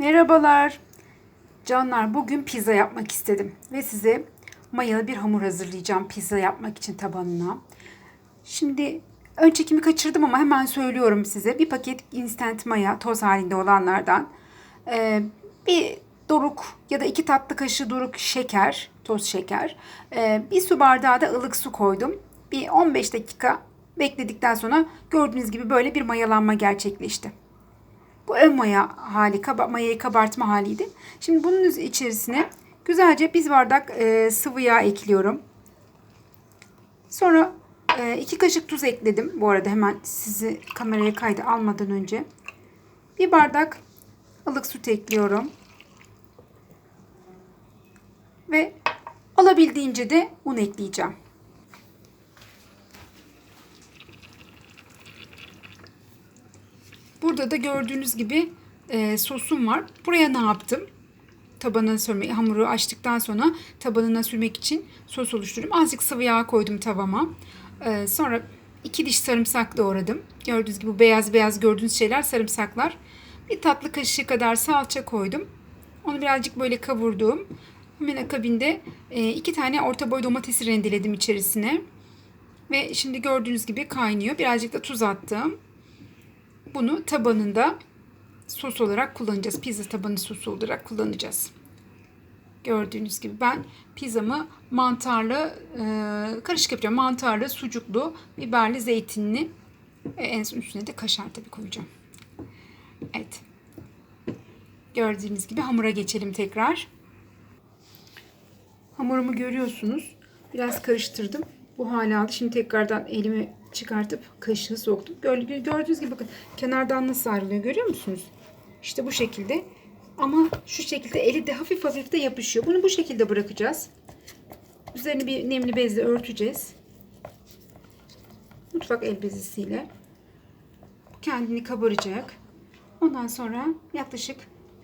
Merhabalar. Canlar bugün pizza yapmak istedim ve size mayalı bir hamur hazırlayacağım pizza yapmak için tabanına. Şimdi ön çekimi kaçırdım ama hemen söylüyorum size. Bir paket instant maya toz halinde olanlardan. Ee, bir doruk ya da iki tatlı kaşığı doruk şeker, toz şeker. Ee, bir su bardağı da ılık su koydum. Bir 15 dakika bekledikten sonra gördüğünüz gibi böyle bir mayalanma gerçekleşti. Bu ön maya hali, kaba, mayayı kabartma haliydi. Şimdi bunun içerisine güzelce bir bardak e, sıvı yağ ekliyorum. Sonra e, iki kaşık tuz ekledim. Bu arada hemen sizi kameraya kaydı almadan önce. Bir bardak ılık süt ekliyorum. Ve olabildiğince de un ekleyeceğim. Burada da gördüğünüz gibi e, sosum var. Buraya ne yaptım? Tabanına sürme, hamuru açtıktan sonra tabanına sürmek için sos oluşturdum. Azıcık sıvı yağ koydum tavama. E, sonra iki diş sarımsak doğradım. Gördüğünüz gibi beyaz beyaz gördüğünüz şeyler sarımsaklar. Bir tatlı kaşığı kadar salça koydum. Onu birazcık böyle kavurdum. Hemen akabinde e, iki tane orta boy domatesi rendeledim içerisine. Ve şimdi gördüğünüz gibi kaynıyor. Birazcık da tuz attım. Bunu tabanında sos olarak kullanacağız. Pizza tabanı sosu olarak kullanacağız. Gördüğünüz gibi ben pizzamı mantarlı e, karışık yapacağım. Mantarlı, sucuklu, biberli, zeytinli ve en son üstüne de kaşar tabii koyacağım. Evet. Gördüğünüz gibi hamura geçelim tekrar. Hamurumu görüyorsunuz. Biraz karıştırdım. Bu hale aldı. Şimdi tekrardan elimi çıkartıp kaşığı soktum. Gördüğünüz gibi bakın kenardan nasıl ayrılıyor görüyor musunuz? İşte bu şekilde. Ama şu şekilde eli de hafif hafif de yapışıyor. Bunu bu şekilde bırakacağız. Üzerini bir nemli bezle örteceğiz. Mutfak el bezisiyle. Kendini kabaracak. Ondan sonra yaklaşık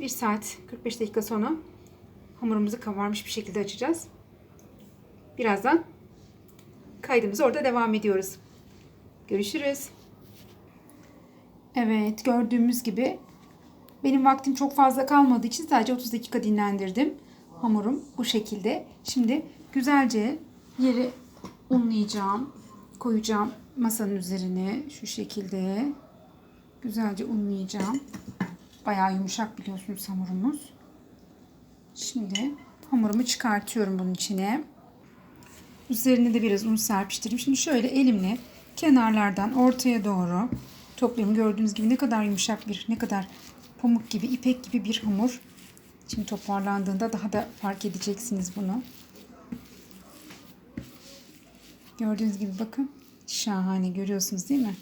1 saat 45 dakika sonra hamurumuzu kabarmış bir şekilde açacağız. Birazdan kaydımıza orada devam ediyoruz. Görüşürüz. Evet gördüğümüz gibi benim vaktim çok fazla kalmadığı için sadece 30 dakika dinlendirdim. Hamurum bu şekilde. Şimdi güzelce yeri unlayacağım. Koyacağım masanın üzerine şu şekilde. Güzelce unlayacağım. Bayağı yumuşak biliyorsunuz hamurumuz. Şimdi hamurumu çıkartıyorum bunun içine. Üzerine de biraz un serpiştirdim. Şimdi şöyle elimle kenarlardan ortaya doğru topluyorum. Gördüğünüz gibi ne kadar yumuşak bir, ne kadar pamuk gibi, ipek gibi bir hamur. Şimdi toparlandığında daha da fark edeceksiniz bunu. Gördüğünüz gibi bakın. Şahane görüyorsunuz değil mi?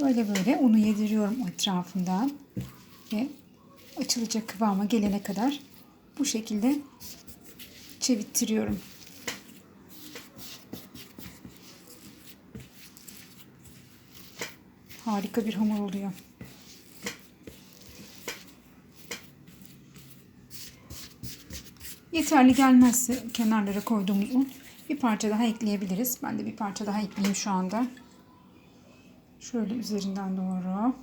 Böyle böyle unu yediriyorum etrafından ve açılacak kıvama gelene kadar bu şekilde çevittiriyorum. Harika bir hamur oluyor. Yeterli gelmezse kenarlara koyduğumuz un bir parça daha ekleyebiliriz. Ben de bir parça daha ekleyeyim şu anda. Şöyle üzerinden doğru.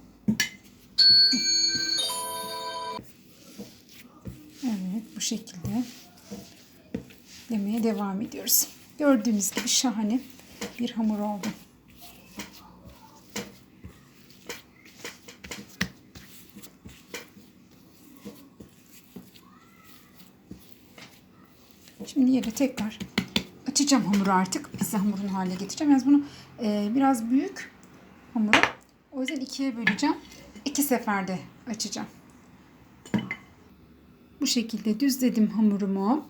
Şekilde demeye devam ediyoruz. Gördüğünüz gibi şahane bir hamur oldu. Şimdi yere tekrar açacağım hamuru artık. Pizza hamurunu haline getireceğim. Yalnız bunu e, biraz büyük hamuru. O yüzden ikiye böleceğim. İki seferde açacağım. Şekilde düzledim hamurumu.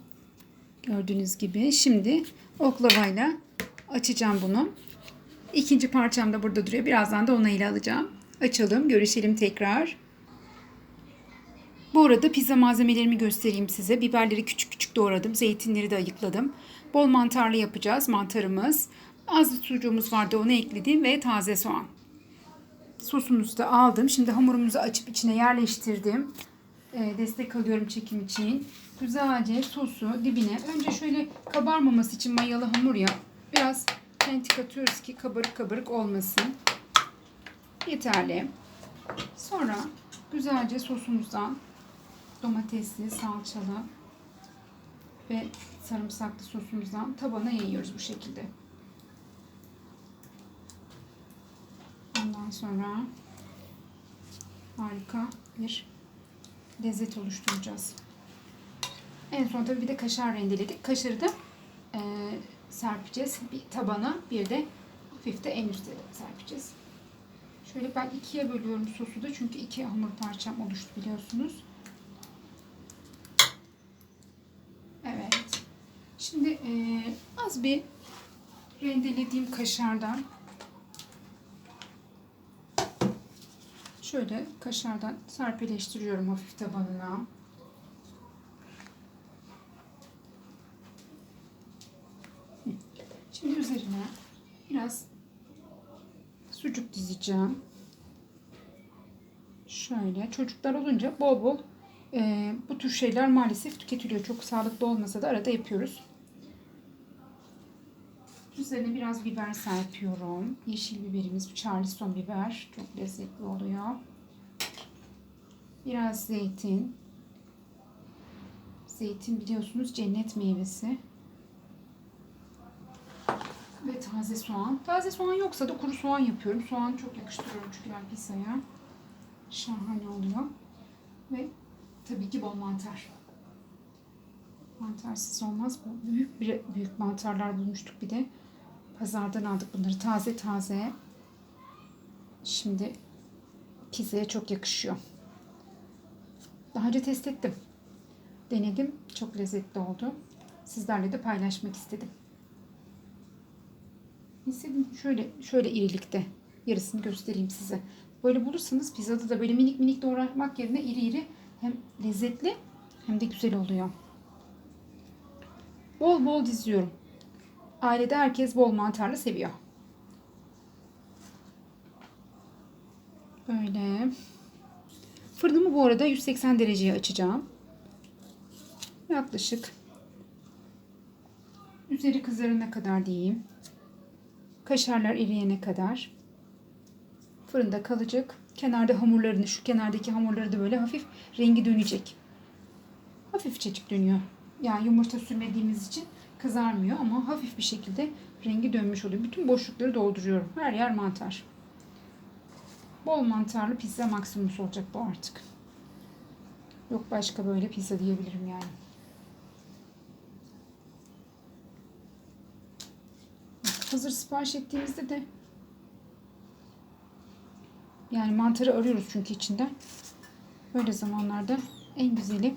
Gördüğünüz gibi. Şimdi oklavayla açacağım bunu. İkinci parçam da burada duruyor. Birazdan da onayla alacağım. Açalım. Görüşelim tekrar. Bu arada pizza malzemelerimi göstereyim size. Biberleri küçük küçük doğradım. Zeytinleri de ayıkladım. Bol mantarlı yapacağız mantarımız. Az sucuğumuz vardı onu ekledim ve taze soğan. Sosumuzu da aldım. Şimdi hamurumuzu açıp içine yerleştirdim. Ee, destek alıyorum çekim için. Güzelce sosu dibine. Önce şöyle kabarmaması için mayalı hamur ya. Biraz pentik atıyoruz ki kabarık kabarık olmasın. yeterli. Sonra güzelce sosumuzdan domatesli, salçalı ve sarımsaklı sosumuzdan tabana yayıyoruz bu şekilde. Ondan sonra harika bir lezzet oluşturacağız. En son tabii bir de kaşar rendeledik. Kaşarı da e, serpeceğiz bir tabana bir de hafif de en üstte serpeceğiz. Şöyle ben ikiye bölüyorum sosu da çünkü iki hamur parçam oluştu biliyorsunuz. Evet. Şimdi e, az bir rendelediğim kaşardan şöyle kaşardan serpeleştiriyorum hafif tabanına. Şimdi üzerine biraz sucuk dizeceğim. Şöyle çocuklar olunca bol bol e, bu tür şeyler maalesef tüketiliyor. Çok sağlıklı olmasa da arada yapıyoruz. Üzerine biraz biber serpiyorum. Yeşil biberimiz Charleston biber. Çok lezzetli oluyor. Biraz zeytin. Zeytin biliyorsunuz cennet meyvesi. Ve taze soğan. Taze soğan yoksa da kuru soğan yapıyorum. Soğan çok yakıştırıyorum çünkü ben pizzaya. Şahane oluyor. Ve tabii ki bol mantar. Mantarsız olmaz. Bu büyük büyük mantarlar bulmuştuk bir de. Pazardan aldık bunları taze taze. Şimdi pizzaya çok yakışıyor. Daha önce test ettim. Denedim. Çok lezzetli oldu. Sizlerle de paylaşmak istedim. İstedim şöyle şöyle irilikte yarısını göstereyim size. Böyle bulursanız pizzada da böyle minik minik doğramak yerine iri iri hem lezzetli hem de güzel oluyor. Bol bol diziyorum. Ailede herkes bol mantarlı seviyor. Böyle. Fırınımı bu arada 180 dereceye açacağım. Yaklaşık üzeri kızarana kadar diyeyim. Kaşarlar eriyene kadar fırında kalacak. Kenarda hamurlarını, şu kenardaki hamurları da böyle hafif rengi dönecek. Hafifçecik dönüyor. Yani yumurta sürmediğimiz için kızarmıyor ama hafif bir şekilde rengi dönmüş oluyor. Bütün boşlukları dolduruyorum. Her yer mantar. Bol mantarlı pizza maksimum olacak bu artık. Yok başka böyle pizza diyebilirim yani. Hazır sipariş ettiğimizde de yani mantarı arıyoruz çünkü içinden. Böyle zamanlarda en güzeli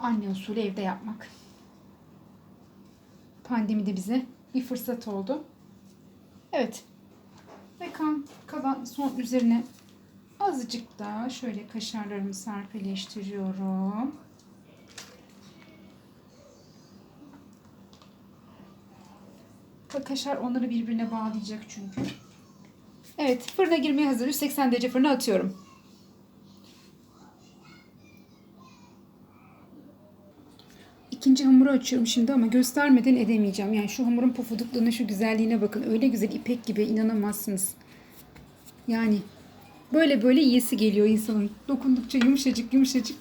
anne usulü evde yapmak. Pandemi de bize bir fırsat oldu. Evet. Ve kan, kalan son üzerine azıcık daha şöyle kaşarlarımı serpeleştiriyorum. Kaşar onları birbirine bağlayacak çünkü. Evet fırına girmeye hazır. 180 derece fırına atıyorum. İkinci hamuru açıyorum şimdi ama göstermeden edemeyeceğim. Yani şu hamurun pofudukluğuna, şu güzelliğine bakın. Öyle güzel ipek gibi inanamazsınız. Yani böyle böyle iyisi geliyor insanın. Dokundukça yumuşacık yumuşacık.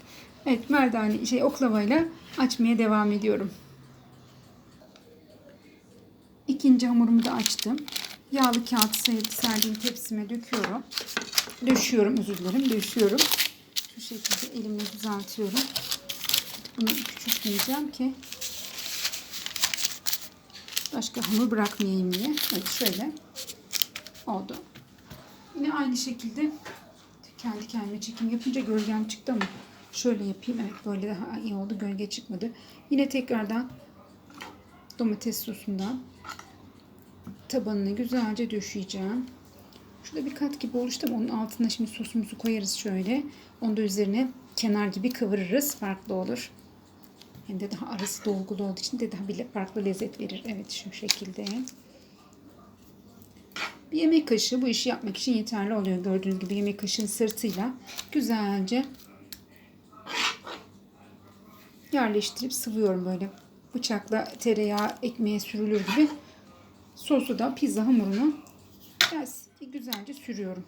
Evet merdane şey oklavayla açmaya devam ediyorum. İkinci hamurumu da açtım. Yağlı kağıt serdiğim tepsime döküyorum. Döşüyorum özür dilerim. Döşüyorum. Şu şekilde elimle düzeltiyorum. Bunu küçültmeyeceğim ki başka hamur bırakmayayım diye. Evet şöyle oldu. Yine aynı şekilde kendi kendime çekim yapınca gölgem çıktı ama şöyle yapayım. Evet böyle daha iyi oldu. Gölge çıkmadı. Yine tekrardan domates sosundan tabanını güzelce döşeyeceğim. Şurada bir kat gibi oluştu ama onun altına şimdi sosumuzu koyarız şöyle. Onu da üzerine kenar gibi kıvırırız. Farklı olur. Hem de daha arası dolgulu olduğu için de daha bile farklı lezzet verir. Evet şu şekilde. Bir yemek kaşığı bu işi yapmak için yeterli oluyor. Gördüğünüz gibi yemek kaşığın sırtıyla güzelce yerleştirip sıvıyorum böyle. Bıçakla tereyağı ekmeğe sürülür gibi. Sosu da pizza hamurunu güzelce sürüyorum.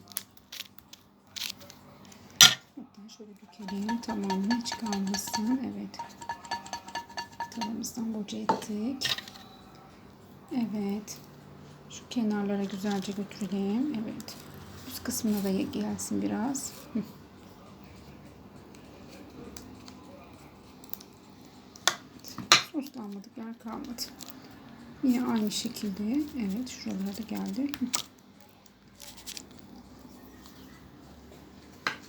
Hatta şöyle dökelim. Tamamını hiç kalmasın. Evet. Tavamızdan boca ettik. Evet. Şu kenarlara güzelce götürelim. Evet. Üst kısmına da gelsin biraz. Hı. Yer kalmadı. Yine aynı şekilde. Evet şuralara da geldi.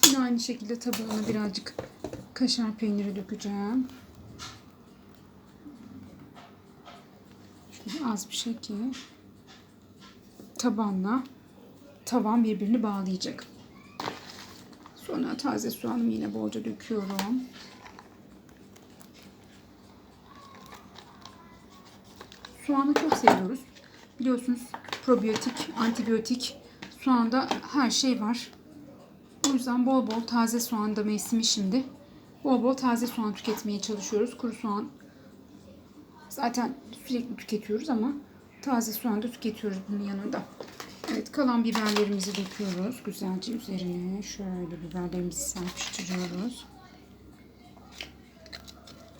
Yine aynı şekilde tabağına birazcık kaşar peyniri dökeceğim. Az bir şey ki tabanla tavan birbirini bağlayacak. Sonra taze soğanımı yine bolca döküyorum. Soğanı çok seviyoruz. Biliyorsunuz probiyotik, antibiyotik soğanda her şey var. O yüzden bol bol taze soğan da mevsimi şimdi. Bol bol taze soğan tüketmeye çalışıyoruz. Kuru soğan zaten sürekli tüketiyoruz ama taze soğan da tüketiyoruz bunun yanında. Evet kalan biberlerimizi döküyoruz. Güzelce üzerine şöyle biberlerimizi serpiştiriyoruz.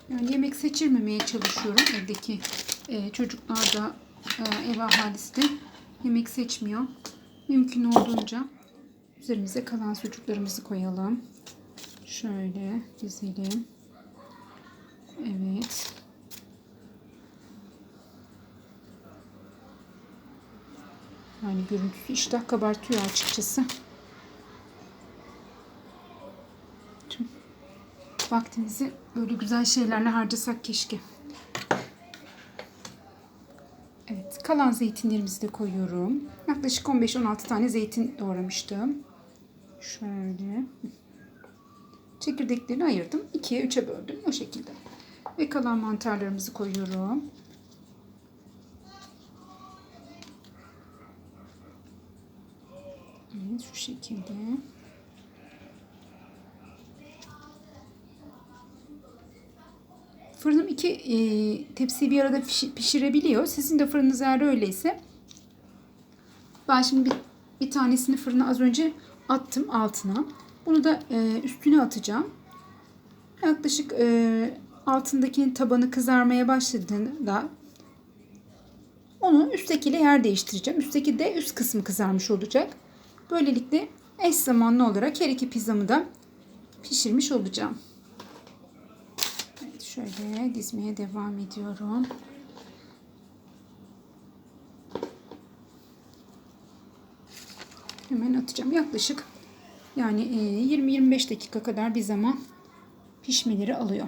Yani yemek seçirmemeye çalışıyorum. Evdeki e, çocuklar da e, ev ahalisi de yemek seçmiyor. Mümkün olduğunca üzerimize kalan sucuklarımızı koyalım. Şöyle dizelim. Evet. Yani görüntüsü iştah kabartıyor açıkçası. Tüm vaktimizi böyle güzel şeylerle harcasak keşke. Evet, kalan zeytinlerimizi de koyuyorum. Yaklaşık 15-16 tane zeytin doğramıştım. Şöyle. Çekirdeklerini ayırdım. 2'ye 3'e böldüm. O şekilde. Ve kalan mantarlarımızı koyuyorum. Evet, şu şekilde. Fırınım iki e, tepsiyi bir arada piş- pişirebiliyor. Sizin de fırınınız eğer öyleyse. Ben şimdi bir, bir tanesini fırına az önce attım altına. Bunu da e, üstüne atacağım. Yaklaşık e, altındakinin tabanı kızarmaya başladığında onu üsttekiyle yer değiştireceğim. Üstteki de üst kısmı kızarmış olacak. Böylelikle eş zamanlı olarak her iki pizzamı da pişirmiş olacağım. Evet, şöyle dizmeye devam ediyorum. Hemen atacağım. Yaklaşık yani e, 20-25 dakika kadar bir zaman pişmeleri alıyor.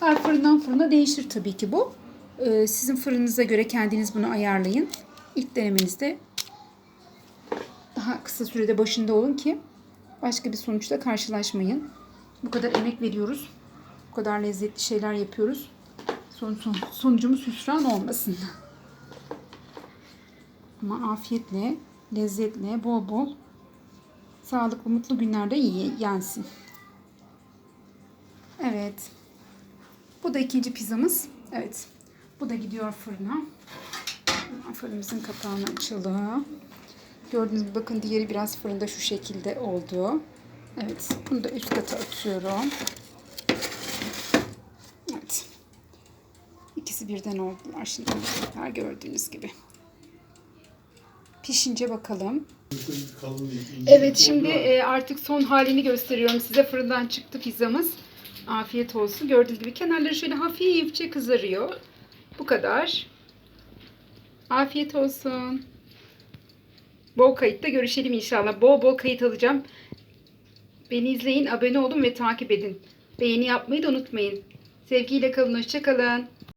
Her fırından fırına değişir tabii ki bu. E, Sizin fırınınıza göre kendiniz bunu ayarlayın. İlk denemenizde daha kısa sürede başında olun ki başka bir sonuçla karşılaşmayın. Bu kadar emek veriyoruz. Bu kadar lezzetli şeyler yapıyoruz. Son, son, sonucumuz hüsran olmasın. Ama afiyetle, lezzetle, bol bol sağlıklı, mutlu günlerde iyi yensin. Evet. Bu da ikinci pizzamız. Evet. Bu da gidiyor fırına. Fırınımızın kapağını açalım. Gördüğünüz gibi bakın diğeri biraz fırında şu şekilde oldu. Evet. Bunu da üst kata atıyorum. Evet. İkisi birden oldular. Şimdi bunlar gördüğünüz gibi. Pişince bakalım. Evet şimdi e, artık son halini gösteriyorum size. Fırından çıktı pizzamız. Afiyet olsun. Gördüğünüz gibi kenarları şöyle hafifçe kızarıyor. Bu kadar. Afiyet olsun. Bol kayıtta görüşelim inşallah. Bol bol kayıt alacağım. Beni izleyin, abone olun ve takip edin. Beğeni yapmayı da unutmayın. Sevgiyle kalın, hoşça kalın.